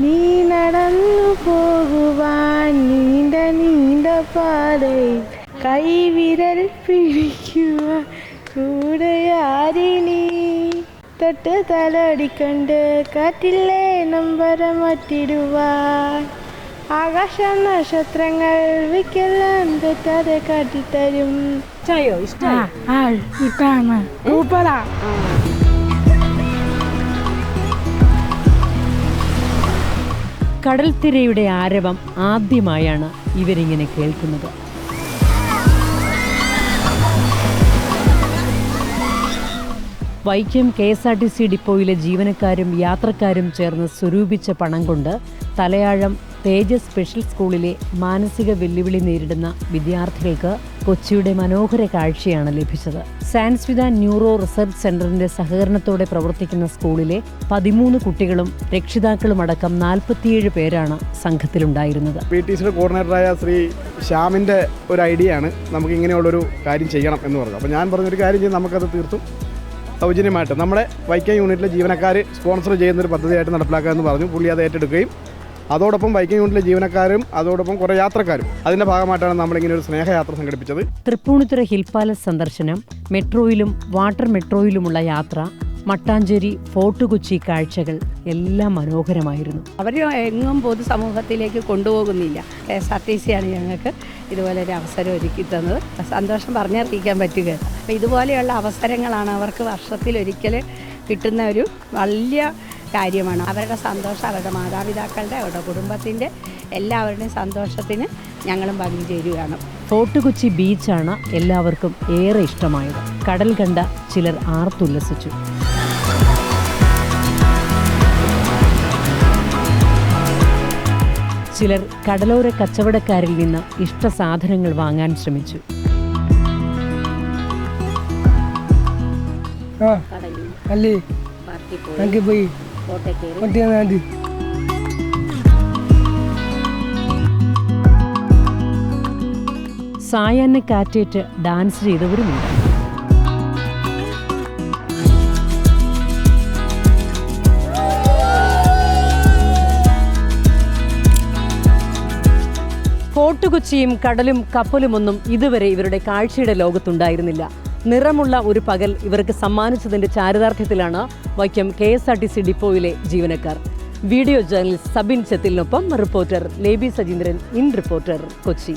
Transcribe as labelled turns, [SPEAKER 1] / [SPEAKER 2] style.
[SPEAKER 1] നീ നടന്നു പോകുവാൻ നീണ്ട നീണ്ട പാത കൈവിരൽ പിടിക്കുക കൂടെ ആരിണി തൊട്ട് തലടിക്കൊണ്ട് കാറ്റില്ലേ നമ്പര മാറ്റിടുവാൻ ആകാശ നക്ഷത്രങ്ങൾ വിക്കെല്ലാം തെറ്റാതെ കാട്ടിത്തരും.
[SPEAKER 2] ചായോ
[SPEAKER 1] ഇഷ്ടമാണ് സൂപ്പറാ
[SPEAKER 2] കടൽത്തിരയുടെ ആരവം ആദ്യമായാണ് ഇവരിങ്ങനെ കേൾക്കുന്നത്. Vaikom K S R T C ഡിപ്പോയിലെ ജീവനക്കാരും യാത്രക്കാരും ചേർന്ന് സ്വരൂപിച്ച പണം കൊണ്ട് തലയാഴം തേജസ് സ്പെഷ്യൽ സ്കൂളിലെ മാനസിക വെല്ലുവിളി നേരിടുന്ന വിദ്യാർത്ഥികൾക്ക് കൊച്ചിയുടെ മനോഹര കാഴ്ചയാണ് ലഭിച്ചത്. സാൻസ്വിത ന്യൂറോ റിസർച്ച് സെന്ററിന്റെ സഹകരണത്തോടെ പ്രവർത്തിക്കുന്ന സ്കൂളിലെ പതിമൂന്ന് കുട്ടികളും രക്ഷിതാക്കളും അടക്കം നാൽപ്പത്തിയേഴ് പേരാണ് സംഘത്തിലുണ്ടായിരുന്നത്.
[SPEAKER 3] പി ടി സിയുടെ കോർഡിനേറ്ററായ ശ്രീ ശ്യാമിന്റെ ഒരു ഐഡിയ ആണ് നമുക്ക് ഇങ്ങനെയുള്ളൊരു കാര്യം ചെയ്യണം എന്ന് പറഞ്ഞു അപ്പോൾ ഞാൻ പറഞ്ഞൊരു കാര്യം ചെയ്ത് നമുക്കത് തീർത്തും സൗജന്യമായിട്ട്. നമ്മുടെ വൈക്കം യൂണിറ്റിലെ ജീവനക്കാർ സ്പോൺസർ ചെയ്യുന്ന ഒരു പദ്ധതിയായിട്ട് നടപ്പിലാക്കാമെന്ന് പറഞ്ഞു. പുള്ളി അത് ഏറ്റെടുക്കുകയും അതോടൊപ്പം ബൈക്കിംഗ് യൂണിറ്റിലെ ജീവനക്കാരും അതോടൊപ്പം കുറേ യാത്രക്കാരും. അതിന്റെ ഭാഗമായിട്ടാണ് നമ്മൾ ഇങ്ങനെ ഒരു സ്നേഹയാത്ര സംഘടിപ്പിച്ചത്.
[SPEAKER 2] തൃപ്പൂണിത്തുറ ഹിൽ പാലസ് സന്ദർശനം മെട്രോയിലും വാട്ടർ മെട്രോയിലുമുള്ള യാത്ര മട്ടാഞ്ചേരി ഫോർട്ട് കൊച്ചി കാഴ്ചകൾ എല്ലാം മനോഹരമായിരുന്നു.
[SPEAKER 4] അവർ എങ്ങും പൊതുസമൂഹത്തിലേക്ക് കൊണ്ടുപോകുന്നില്ല. കെ എസ് ആർ ടി സിയാണ് ആണ് ഞങ്ങൾക്ക് ഇതുപോലെ ഒരു അവസരം ഒരുക്കി തന്നത്. സന്തോഷം പറഞ്ഞറിയിക്കാൻ പറ്റുക അപ്പോൾ ഇതുപോലെയുള്ള അവസരങ്ങളാണ് അവർക്ക് വർഷത്തിലൊരിക്കൽ കിട്ടുന്ന ഒരു വലിയ കാര്യമാണ്. അവരുടെ സന്തോഷം അവരുടെ മാതാപിതാക്കളുടെ അവരുടെ കുടുംബത്തിന്റെ എല്ലാവരുടെയും സന്തോഷത്തിന് ഞങ്ങളും പങ്കുചേരുകയാണ്
[SPEAKER 2] ഫോർട്ട് കൊച്ചി ബീച്ചാണ് എല്ലാവർക്കും ഏറെ ഇഷ്ടമായത്. കടൽ കണ്ട ചിലർ ആർത്തുല്ലസിച്ചു. ചിലർ കടലോര കച്ചവടക്കാരിൽ നിന്ന് ഇഷ്ട സാധനങ്ങൾ വാങ്ങാൻ ശ്രമിച്ചു.
[SPEAKER 5] ആ അല്ലേ കയറി.
[SPEAKER 2] സായാഹ്ന കാറ്റേറ്റ് ഡാൻസ് ചെയ്തവരുമുണ്ട്. ഫോർട്ട് കൊച്ചിയും കടലും കപ്പലുമൊന്നും ഇതുവരെ ഇവരുടെ കാഴ്ചയുടെ ലോകത്തുണ്ടായിരുന്നില്ല. നിറമുള്ള ഒരു പകൽ ഇവർക്ക് സമ്മാനിച്ചതിന്റെ ചാരിതാർത്ഥ്യത്തിലാണ് Vaikom K S R T C ഡിപ്പോയിലെ ജീവനക്കാർ. Video journalist Sabin ചെത്തിലിനൊപ്പം reporter Leby Sajeendran in reporter Kochi.